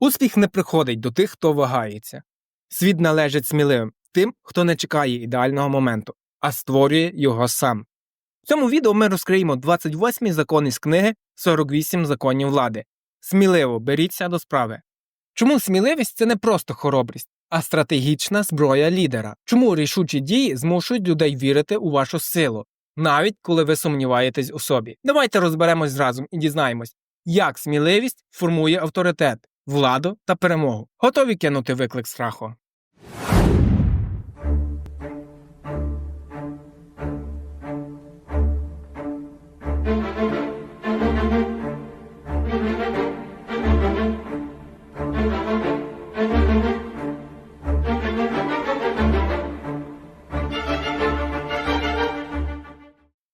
Успіх не приходить до тих, хто вагається. Світ належить сміливим тим, хто не чекає ідеального моменту, а створює його сам. В цьому відео ми розкриємо 28 закон із книги 48 законів влади. Сміливо беріться до справи. Чому сміливість це не просто хоробрість, а стратегічна зброя лідера? Чому рішучі дії змушують людей вірити у вашу силу, навіть коли ви сумніваєтесь у собі? Давайте розберемось разом і дізнаємось, як сміливість формує авторитет, владу та перемогу. Готові кинути виклик страху?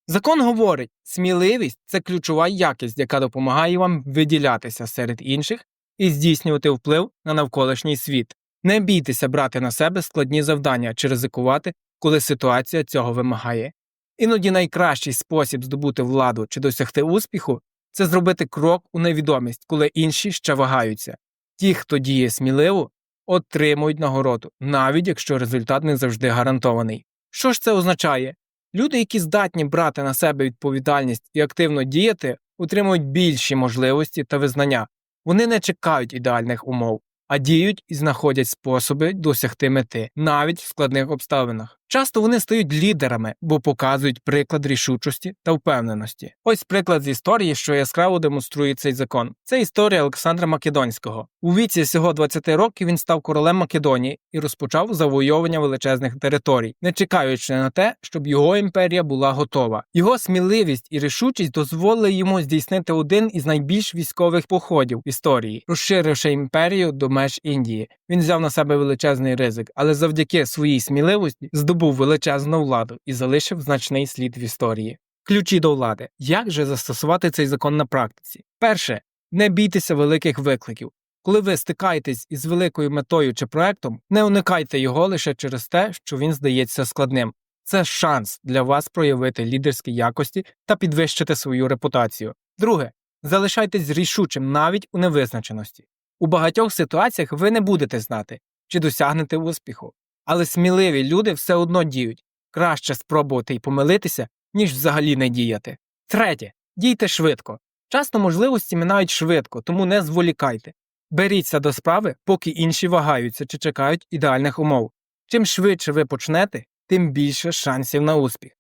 Закон говорить, сміливість це ключова якість, яка допомагає вам виділятися серед інших і здійснювати вплив на навколишній світ. Не бійтеся брати на себе складні завдання чи ризикувати, коли ситуація цього вимагає. Іноді найкращий спосіб здобути владу чи досягти успіху це зробити крок у невідомість, коли інші ще вагаються. Ті, хто діє сміливо, отримують нагороду, навіть якщо результат не завжди гарантований. Що ж це означає? Люди, які здатні брати на себе відповідальність і активно діяти, отримують більші можливості та визнання. Вони не чекають ідеальних умов, а діють і знаходять способи досягти мети, навіть в складних обставинах. Часто вони стають лідерами, бо показують приклад рішучості та впевненості. Ось приклад з історії, що яскраво демонструє цей закон. Це історія Олександра Македонського. У віці всього 20 років він став королем Македонії і розпочав завойовування величезних територій, не чекаючи на те, щоб його імперія була готова. Його сміливість і рішучість дозволили йому здійснити один із найбільш військових походів в історії, розширивши імперію до меж Індії. Він взяв на себе величезний ризик, але завдяки своїй сміливості здобув величезну владу і залишив значний слід в історії. Ключі до влади. Як же застосувати цей закон на практиці? Перше, не бійтеся великих викликів. Коли ви стикаєтесь із великою метою чи проектом, не уникайте його лише через те, що він здається складним. Це шанс для вас проявити лідерські якості та підвищити свою репутацію. Друге, залишайтесь рішучим навіть у невизначеності. У багатьох ситуаціях ви не будете знати, чи досягнете успіху, але сміливі люди все одно діють. Краще спробувати й помилитися, ніж взагалі не діяти. Третє, дійте швидко. Часто можливості минають швидко, тому не зволікайте. Беріться до справи, поки інші вагаються чи чекають ідеальних умов. Чим швидше ви почнете, тим більше шансів на успіх.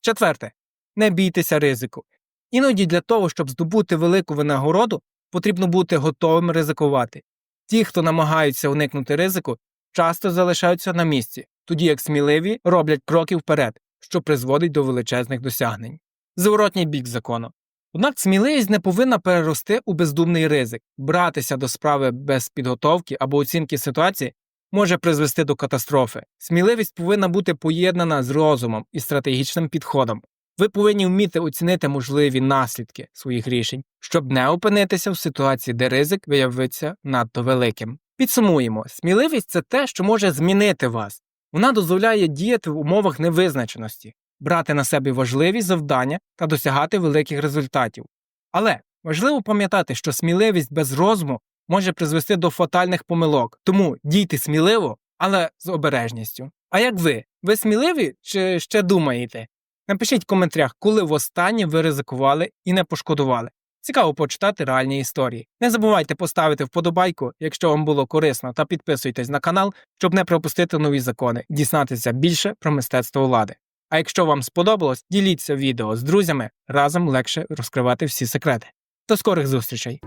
Четверте, не бійтеся ризику. Іноді для того, щоб здобути велику винагороду, потрібно бути готовим ризикувати. Ті, хто намагаються уникнути ризику, часто залишаються на місці, тоді як сміливі роблять кроки вперед, що призводить до величезних досягнень. Зворотній бік закону. Однак сміливість не повинна перерости у бездумний ризик, братися до справи без підготовки або оцінки ситуації може призвести до катастрофи. Сміливість повинна бути поєднана з розумом і стратегічним підходом. Ви повинні вміти оцінити можливі наслідки своїх рішень, щоб не опинитися в ситуації, де ризик виявиться надто великим. Підсумуємо, сміливість це те, що може змінити вас. Вона дозволяє діяти в умовах невизначеності, брати на себе важливі завдання та досягати великих результатів. Але важливо пам'ятати, що сміливість без розуму може призвести до фатальних помилок, тому дійте сміливо, але з обережністю. А як ви? Ви сміливі чи ще думаєте? Напишіть в коментарях, коли востаннє ви ризикували і не пошкодували. Цікаво почитати реальні історії. Не забувайте поставити вподобайку, якщо вам було корисно, та підписуйтесь на канал, щоб не пропустити нові закони дізнатися більше про мистецтво влади. А якщо вам сподобалось, діліться відео з друзями, разом легше розкривати всі секрети. До скорих зустрічей!